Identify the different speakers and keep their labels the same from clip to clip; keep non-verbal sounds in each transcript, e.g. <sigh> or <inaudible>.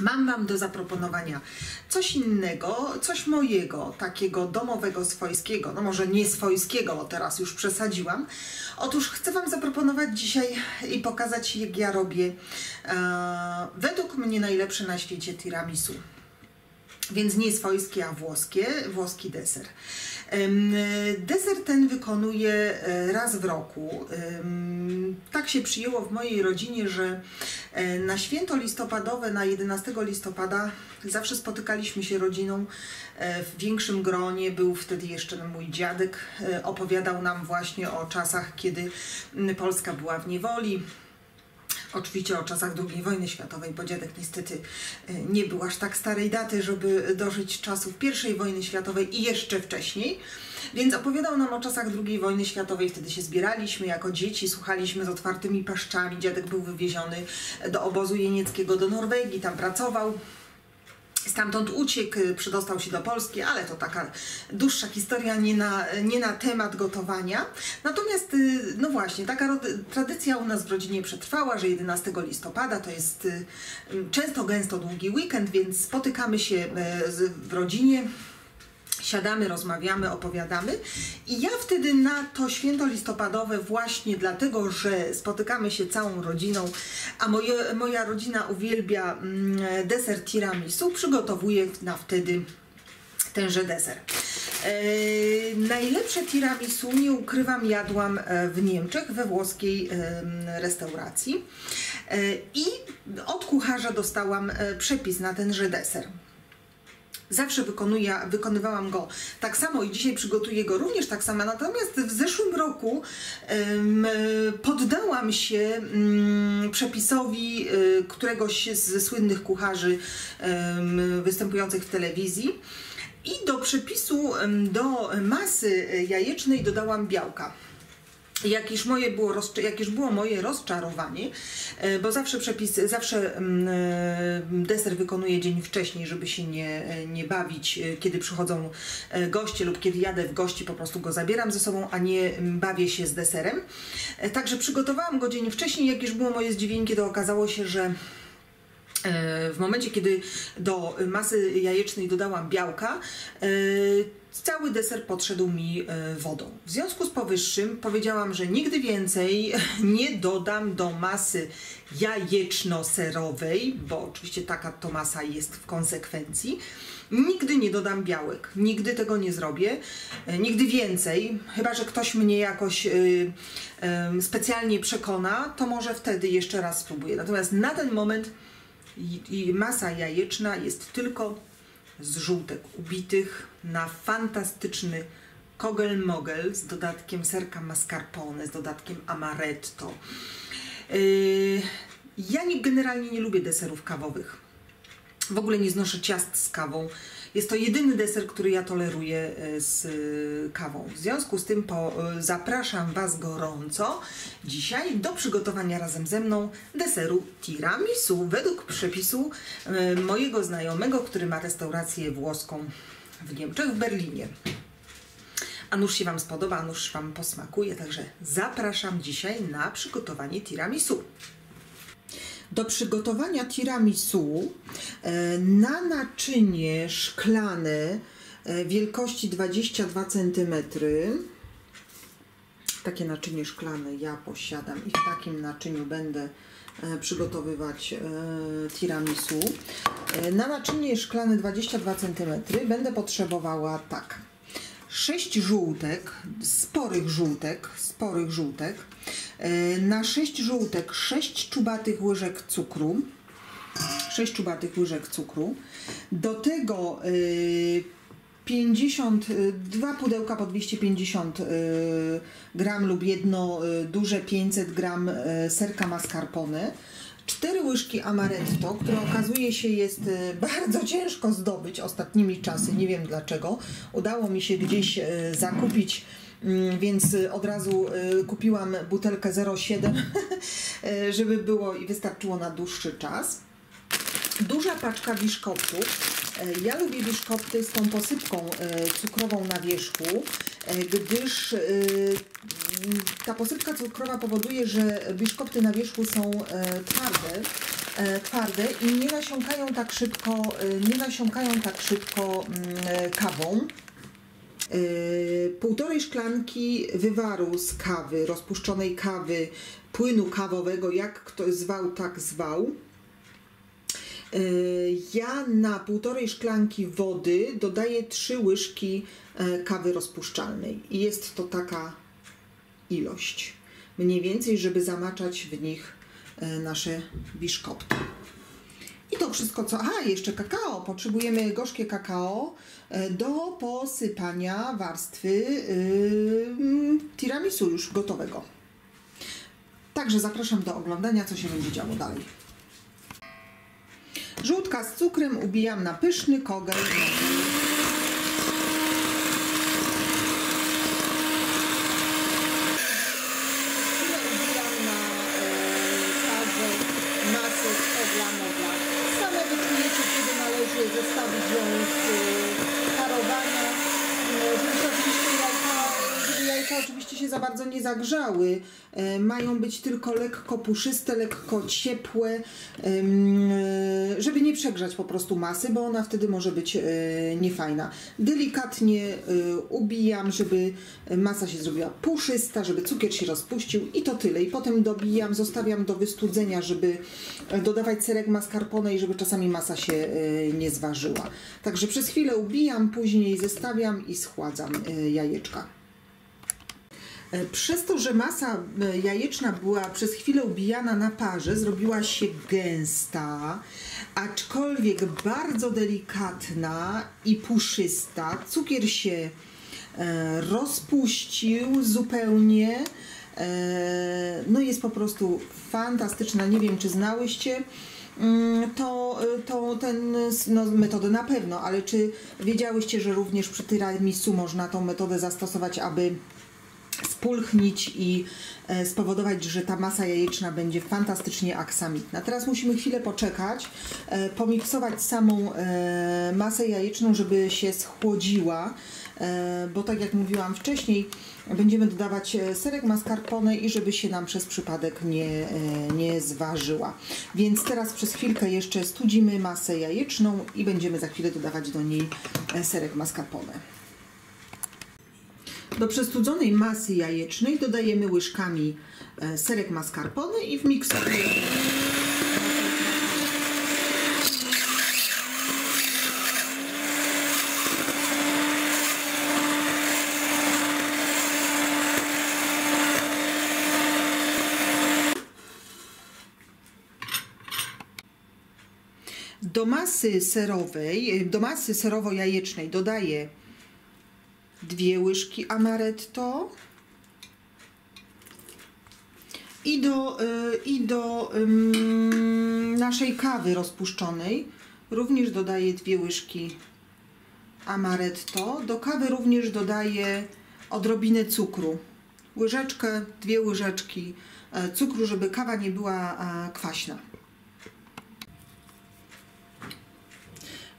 Speaker 1: Mam Wam do zaproponowania coś innego, coś mojego, takiego domowego, swojskiego, no może nie swojskiego, bo teraz już przesadziłam. Otóż chcę Wam zaproponować dzisiaj i pokazać, jak ja robię e, według mnie najlepsze na świecie tiramisu. Więc nie swojskie, a włoskie, włoski deser. Deser ten wykonuję e, raz w roku. Tak się przyjęło w mojej rodzinie, że e, na święto listopadowe, na 11 listopada, zawsze spotykaliśmy się rodziną e, w większym gronie. Był wtedy jeszcze mój dziadek, opowiadał nam właśnie o czasach, kiedy Polska była w niewoli. Oczywiście o czasach II wojny światowej, bo dziadek niestety e, nie był aż tak starej daty, żeby dożyć czasów I wojny światowej i jeszcze wcześniej. Więc opowiadał nam o czasach II wojny światowej. Wtedy się zbieraliśmy jako dzieci, słuchaliśmy z otwartymi paszczami. Dziadek był wywieziony do obozu jenieckiego do Norwegii, tam pracował. Stamtąd uciekł, przydostał się do Polski, ale to taka dłuższa historia, nie na, nie na temat gotowania. Natomiast, y, no właśnie, taka tradycja u nas w rodzinie przetrwała, że 11 listopada to jest y, często gęsto długi weekend, więc spotykamy się y, w rodzinie. Siadamy, rozmawiamy, opowiadamy i ja wtedy na to święto listopadowe właśnie dlatego, że spotykamy się całą rodziną, a moje, moja rodzina uwielbia mm, deser tiramisu, przygotowuję na wtedy tenże deser. E, najlepsze tiramisu, nie ukrywam, jadłam e, w Niemczech, we włoskiej restauracji e, i od kucharza dostałam przepis na tenże deser. Zawsze wykonuję, wykonywałam go tak samo i dzisiaj przygotuję go również tak samo. Natomiast w zeszłym roku em, poddałam się mm, przepisowi y, któregoś ze słynnych kucharzy występujących w telewizji. I do przepisu, do masy jajecznej dodałam białka. Jakież, moje było rozcz- jakież było moje rozczarowanie, e, bo zawsze przepis, zawsze mm, e, deser wykonuję dzień wcześniej, żeby się nie, e, nie bawić, kiedy przychodzą goście lub kiedy jadę w gości, po prostu go zabieram ze sobą, a nie mm, bawię się z deserem. Także przygotowałam go dzień wcześniej, jakież było moje zdziwienie, kiedy okazało się, że w momencie, kiedy do masy jajecznej dodałam białka, e, cały deser podszedł mi e, wodą. W związku z powyższym powiedziałam, że nigdy więcej <laughs> nie dodam do masy jajeczno-serowej, bo oczywiście taka to masa jest w konsekwencji. Nigdy nie dodam białek, nigdy tego nie zrobię, e, nigdy więcej, chyba że ktoś mnie jakoś specjalnie przekona, to może wtedy jeszcze raz spróbuję. Natomiast na ten moment i, masa jajeczna jest tylko z żółtek ubitych na fantastyczny kogel-mogel z dodatkiem serka mascarpone, z dodatkiem amaretto. Yy, ja nie, generalnie nie lubię deserów kawowych. W ogóle nie znoszę ciast z kawą. Jest to jedyny deser, który ja toleruję e, z e, kawą. W związku z tym po, e, zapraszam Was gorąco dzisiaj do przygotowania razem ze mną deseru tiramisu według przepisu mojego znajomego, który ma restaurację włoską w Niemczech, w Berlinie. A nuż się Wam spodoba, a nuż Wam posmakuje, także zapraszam dzisiaj na przygotowanie tiramisu. Do przygotowania tiramisu e, na naczynie szklane e, wielkości 22 cm, takie naczynie szklane ja posiadam i w takim naczyniu będę e, przygotowywać tiramisu. Na naczynie szklane 22 cm będę potrzebowała tak. 6 żółtek, sporych żółtek, sporych żółtek. E, Na 6 żółtek 6 czubatych łyżek cukru. 6 czubatych łyżek cukru. Do tego y, 50, y, dwa pudełka po 250 y, gram lub jedno duże 500 gram serka mascarpone. Cztery łyżki amaretto, które okazuje się jest <laughs> bardzo ciężko zdobyć ostatnimi czasy, nie wiem dlaczego. Udało mi się gdzieś zakupić więc y, od razu y, kupiłam butelkę 0,7, <laughs> y, żeby było i wystarczyło na dłuższy czas. Duża paczka biszkoptów. Ja lubię biszkopty z tą posypką cukrową na wierzchu, gdyż e, m, ta posypka cukrowa powoduje, że biszkopty na wierzchu są twarde twarde i nie nasiąkają tak szybko, nie nasiąkają tak szybko mm, kawą. E, Półtorej szklanki wywaru z kawy, rozpuszczonej kawy, płynu kawowego, jak kto zwał, tak zwał. E, Ja na półtorej szklanki wody dodaję trzy łyżki e, kawy rozpuszczalnej i jest to taka ilość. Mniej więcej, żeby zamaczać w nich e, nasze biszkopty. I to wszystko, co. Aha, jeszcze kakao. Potrzebujemy gorzkie kakao e, do posypania warstwy yy, tiramisu już gotowego. Także zapraszam do oglądania, co się będzie działo dalej. Żółtka z cukrem ubijam na pyszny kogel. Chwilę ubijam na e, parze masę z kogla mogla. Same wyczujecie, kiedy należy zestawić ją z e, parowania. E, Żeby się oczywiście jajka, żeby jajka oczywiście się za bardzo nie zagrzały. E, Mają być tylko lekko puszyste, lekko ciepłe, e, żeby nie przegrzać po prostu masy, bo ona wtedy może być e, niefajna. Delikatnie ubijam, żeby masa się zrobiła puszysta, żeby cukier się rozpuścił i to tyle. I potem dobijam, zostawiam do wystudzenia, żeby dodawać serek mascarpone i żeby czasami masa się nie zważyła. Także przez chwilę ubijam, później zestawiam i schładzam jajeczka. E, Przez to, że masa e, jajeczna była przez chwilę ubijana na parze, zrobiła się gęsta, aczkolwiek bardzo delikatna i puszysta. Cukier się e, rozpuścił zupełnie. No jest po prostu fantastyczna. Nie wiem, czy znałyście mm, to, to ten, no, metodę na pewno, ale czy wiedziałyście, że również przy tiramisu można tą metodę zastosować, aby spulchnić i e, spowodować, że ta masa jajeczna będzie fantastycznie aksamitna. Teraz musimy chwilę poczekać, e, pomiksować samą e, masę jajeczną, żeby się schłodziła, bo tak jak mówiłam wcześniej, będziemy dodawać serek mascarpone i żeby się nam przez przypadek nie, nie zważyła. Więc teraz przez chwilkę jeszcze studzimy masę jajeczną i będziemy za chwilę dodawać do niej serek mascarpone. Do przestudzonej masy jajecznej dodajemy łyżkami e, serek mascarpone i wmiksujemy. Do masy serowej, do masy serowo-jajecznej dodaję dwie łyżki amaretto i do, y, i do ym, naszej kawy rozpuszczonej również dodaję dwie łyżki amaretto. Do kawy również dodaję odrobinę cukru. Łyżeczkę, dwie łyżeczki e, cukru, żeby kawa nie była e, kwaśna.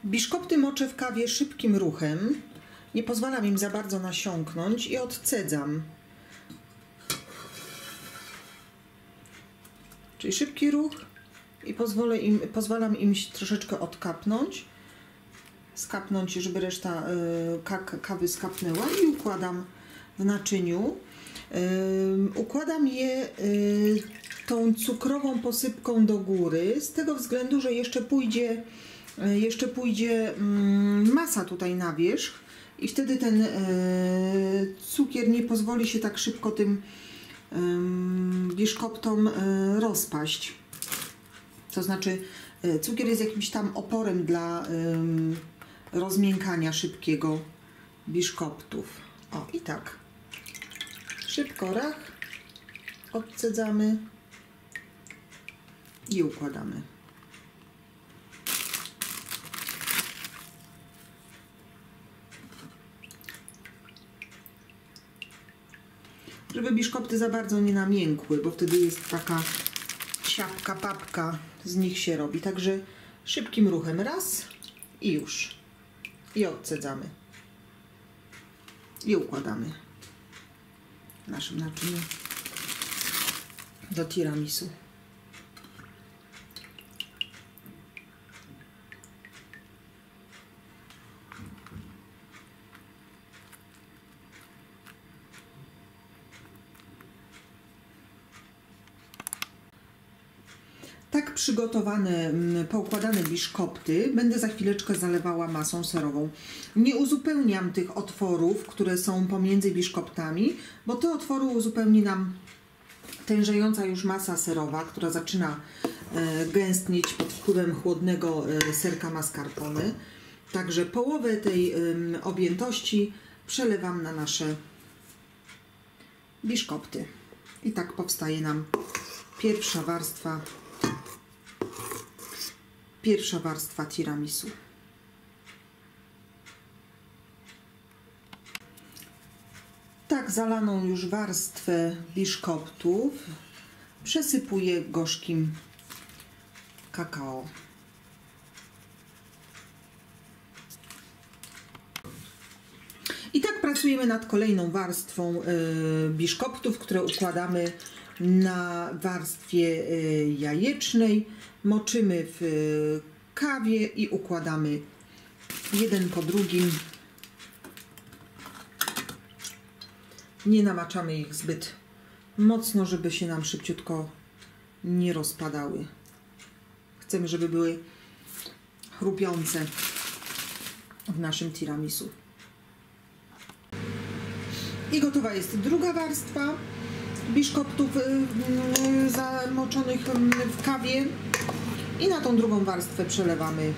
Speaker 1: Biszkopty moczę w kawie szybkim ruchem. Nie pozwalam im za bardzo nasiąknąć i odcedzam. Czyli szybki ruch i pozwolę im, pozwalam im troszeczkę odkapnąć. Skapnąć, żeby reszta y, ka- kawy skapnęła i układam w naczyniu. Ym, układam je y, tą cukrową posypką do góry, z tego względu, że jeszcze pójdzie, y, jeszcze pójdzie mm, masa tutaj na wierzch i wtedy ten y, cukier nie pozwoli się tak szybko tym ym, biszkoptom y, rozpaść. To znaczy, y, cukier jest jakimś tam oporem dla rozmiękania szybkiego biszkoptów. O, i tak. Szybko rach, odcedzamy i układamy. Żeby biszkopty za bardzo nie namiękły, bo wtedy jest taka siapka, papka z nich się robi. Także szybkim ruchem raz i już. I odcedzamy. I układamy w naszym naczyniu do tiramisu. tak przygotowane, mm, poukładane biszkopty będę za chwileczkę zalewała masą serową. Nie uzupełniam tych otworów, które są pomiędzy biszkoptami, bo te otwory uzupełni nam tężejąca już masa serowa, która zaczyna e, gęstnieć pod wpływem chłodnego e, serka mascarpone. Także połowę tej objętości przelewam na nasze biszkopty. I tak powstaje nam pierwsza warstwa pierwsza warstwa tiramisu. Tak zalaną już warstwę biszkoptów przesypuję gorzkim kakao. I tak pracujemy nad kolejną warstwą y, biszkoptów, które układamy na warstwie y, jajecznej. Moczymy w y, kawie i układamy jeden po drugim. Nie namaczamy ich zbyt mocno, żeby się nam szybciutko nie rozpadały. Chcemy, żeby były chrupiące w naszym tiramisu. I gotowa jest druga warstwa biszkoptów y, y, zamoczonych y, w kawie. I na tą drugą warstwę przelewamy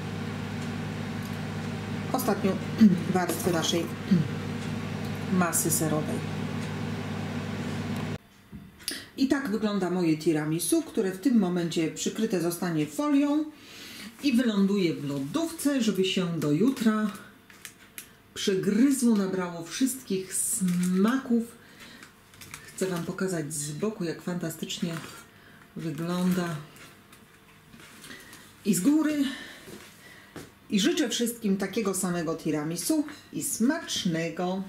Speaker 1: ostatnią <clears throat> warstwę naszej <clears throat> masy serowej. I tak wygląda moje tiramisu, które w tym momencie przykryte zostanie folią i wyląduje w lodówce, żeby się do jutra przegryzło, nabrało wszystkich smaków. Chcę Wam pokazać z boku, jak fantastycznie wygląda i z góry. I życzę wszystkim takiego samego tiramisu i smacznego.